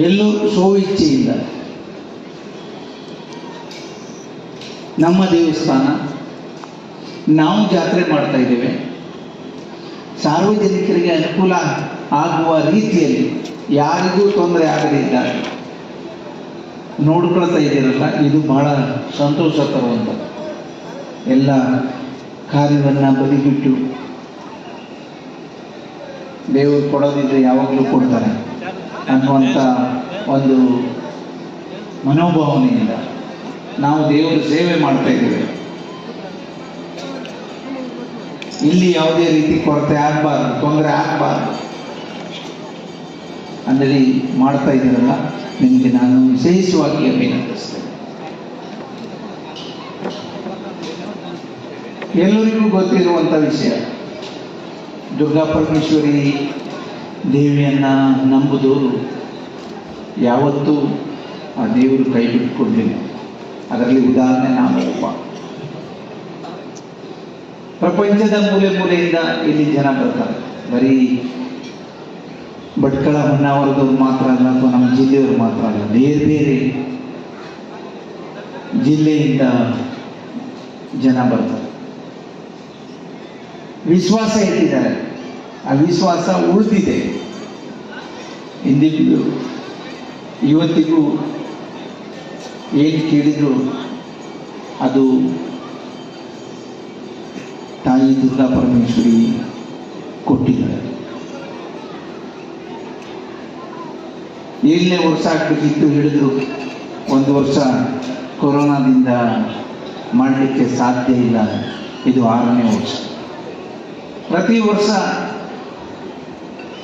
ಎಲ್ಲೂ ಸೋ ಇಚ್ಛೆಯಿಲ್ಲ ನಮ್ಮ ದೇವಸ್ಥಾನ, ನಾವು ಜಾತ್ರೆ ಮಾಡ್ತಾ ಇದ್ದೇವೆ. ಸಾರ್ವಜನಿಕರಿಗೆ ಅನುಕೂಲ ಆಗುವ ರೀತಿಯಲ್ಲಿ ಯಾರಿಗೂ ತೊಂದರೆ ಆಗದಿದ್ದ ನೋಡ್ಕೊಳ್ತಾ ಇದ್ದೀರಲ್ಲ, ಇದು ಬಹಳ ಸಂತೋಷ ತರುವಂಥ ಎಲ್ಲ ಕಾರ್ಯವನ್ನು ಬದಿಗಿಟ್ಟು ದೇವರು ಕೊಡೋದಿದ್ರೆ ಯಾವಾಗಲೂ ಕೊಡ್ತಾರೆ. ಅನ್ನುವಂಥ ಒಂದು ಮನೋಭಾವನೆಯಿಂದ ನಾವು ದೇವರ ಸೇವೆ ಮಾಡ್ತಾ ಇದ್ದೇವೆ. ಇಲ್ಲಿ ಯಾವುದೇ ರೀತಿ ಕೊರತೆ ಆಗಬಾರ್ದು, ತೊಂದರೆ ಆಗಬಾರ್ದು ಅಂದರೆ ಮಾಡ್ತಾ ಇದ್ದೀರಲ್ಲ, ನಿಮಗೆ ನಾನು ವಿಶೇಷವಾಗಿ ಅಭಿನಂದಿಸ್ತೇನೆ. ಎಲ್ಲರಿಗೂ ಗೊತ್ತಿರುವಂಥ ವಿಷಯ ದುರ್ಗಾ ಪರಮೇಶ್ವರಿ ದೇವಿಯನ್ನ ನಂಬುದವರು ಯಾವತ್ತೂ ಆ ದೇವರು ಕೈ ಬಿಟ್ಕೊಡ್ಲಿಲ್ಲ. ಅದರಲ್ಲಿ ಉದಾಹರಣೆ ನಾನು ಒಬ್ಬ ಪ್ರಪಂಚದ ಮೂಲೆ ಮೂಲೆಯಿಂದ ಇಲ್ಲಿ ಜನ ಬರ್ತಾರೆ. ಬರೀ ಭಟ್ಕಳ ಹೊನ್ನಾವರದವ್ರು ಮಾತ್ರ ಅಲ್ಲ, ಅಥವಾ ನಮ್ಮ ಜಿಲ್ಲೆಯವರು ಮಾತ್ರ ಅಲ್ಲ, ಬೇರೆ ಬೇರೆ ಜಿಲ್ಲೆಯಿಂದ ಜನ ಬರ್ತಾರೆ. ವಿಶ್ವಾಸ ಇಟ್ಟಿದ್ದಾರೆ. ಆ ವಿಶ್ವಾಸ ಉಳಿದಿದೆ. ಇಂದಿಗೂ, ಇವತ್ತಿಗೂ ಏನು ಕೇಳಿದ್ರು ಅದು ತಾಯಿ ದುರ್ಗಾ ಪರಮೇಶ್ವರಿ ಕೊಟ್ಟಿದ್ದಾರೆ. ಏಳನೇ ವರ್ಷ ಆಗ್ಬೇಕಿತ್ತು ಹೇಳಿದ್ರು. ಒಂದು ವರ್ಷ ಕೊರೋನಾದಿಂದ ಮಾಡಲಿಕ್ಕೆ ಸಾಧ್ಯ ಇಲ್ಲ. ಇದು ಆರನೇ ವರ್ಷ. ಪ್ರತಿ ವರ್ಷ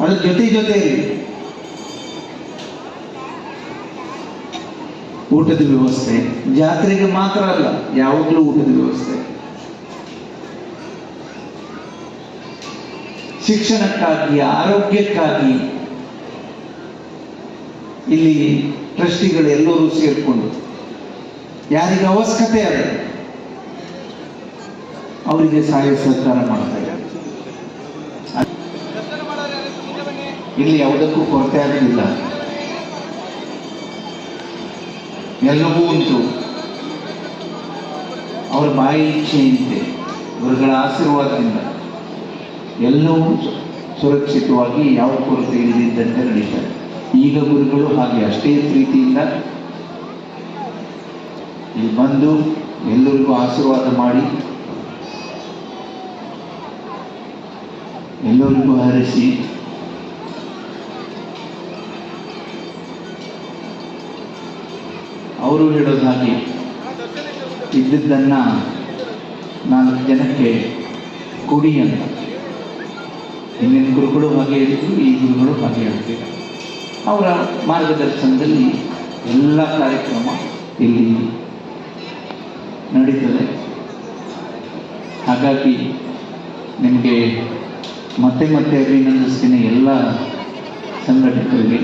ಅದ್ರ ಜೊತೆ ಜೊತೆಯಲ್ಲಿ. ಊಟದ ವ್ಯವಸ್ಥೆ. ಜಾತ್ರೆಗೆ ಮಾತ್ರ ಅಲ್ಲ, ಯಾವಾಗಲೂ ಊಟದ ವ್ಯವಸ್ಥೆ. ಶಿಕ್ಷಣಕ್ಕಾಗಿ, ಆರೋಗ್ಯಕ್ಕಾಗಿ ಇಲ್ಲಿ ಟ್ರಸ್ಟಿಗಳು ಎಲ್ಲರೂ ಸೇರಿಕೊಂಡು. ಯಾರಿಗೆ ಅವಶ್ಯಕತೆ ಅದ ಅವರಿಗೆ ಸಹಾಯ ಸಹಕಾರ ಮಾಡ್ತಾ ಇಲ್ಲಿ ಯಾವುದಕ್ಕೂ ಕೊರತೆ ಆಗಲಿಲ್ಲ ಎಲ್ಲವೂ ಉಂಟು. ಅವರ ಬಾಯಿ ಇಚ್ಛೆಯಂತೆ ಗುರುಗಳ ಆಶೀರ್ವಾದದಿಂದ. ಎಲ್ಲವೂ ಸುರಕ್ಷಿತವಾಗಿ ಯಾವ ಕೊರತೆ ಇಲ್ಲದಿದ್ದಂತೆ ನಡೀತಾರೆ ಈಗ ಗುರುಗಳು ಹಾಗೆ ಅಷ್ಟೇ ಪ್ರೀತಿಯಿಂದ ಇಲ್ಲಿ ಬಂದು ಎಲ್ಲರಿಗೂ ಆಶೀರ್ವಾದ ಮಾಡಿ, ಎಲ್ಲರಿಗೂ ಹರಿಸಿ ಅವರು ಹೇಳೋದು ಹಾಗೆ ಇದ್ದಿದ್ದನ್ನು ನಾಲ್ಕು ಜನಕ್ಕೆ ಕೊಡಿ ಅಂತ. ಹಿಂದಿನ ಗುರುಗಳು ಹಾಗೆ ಈ ಗುರುಗಳು ಹಾಗೆ ಹೇಳ್ತಾರೆ ಅವರ ಮಾರ್ಗದರ್ಶನದಲ್ಲಿ ಎಲ್ಲ ಕಾರ್ಯಕ್ರಮ ಇಲ್ಲಿ ನಡೀತದೆ. ಹಾಗಾಗಿ ನಿಮಗೆ ಮತ್ತೆ ಮತ್ತೆ ಅಭಿನಂದಿಸ್ತೀನಿ ಎಲ್ಲ ಸಂಘಟಕರಿಗೆ,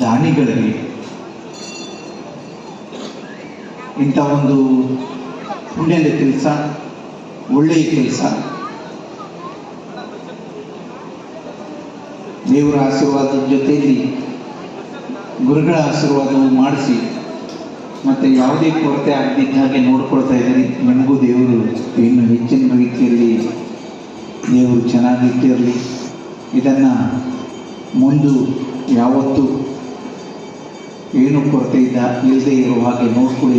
ದಾನಿಗಳಿಗೆ. ಇಂಥ ಒಂದು ಪುಣ್ಯದ ಕೆಲಸ, ಒಳ್ಳೆಯ ಕೆಲಸ. ದೇವರ ಆಶೀರ್ವಾದದ ಜೊತೆಯಲ್ಲಿ ಗುರುಗಳ ಆಶೀರ್ವಾದವು ಮಾಡಿಸಿ, ಮತ್ತೆ ಯಾವುದೇ ಕೊರತೆ ಆಗದಿದ್ದ ಹಾಗೆ ನೋಡ್ಕೊಳ್ತಾ ಇದ್ದಾರೆ. ನನಗೂ ದೇವರು ಇನ್ನು ಹೆಚ್ಚಿನ ರೀತಿಯಲ್ಲಿ ದೇವರು ಚೆನ್ನಾಗಿಟ್ಟಿರಲಿ ಇದನ್ನು ಮುಂದು ಯಾವತ್ತೂ ಏನು ಕೊರತೆ ಇದ್ದ, ಇಲ್ಲದೆ ಇರುವ ಹಾಗೆ ನೋಡ್ಕೊಳ್ಳಿ.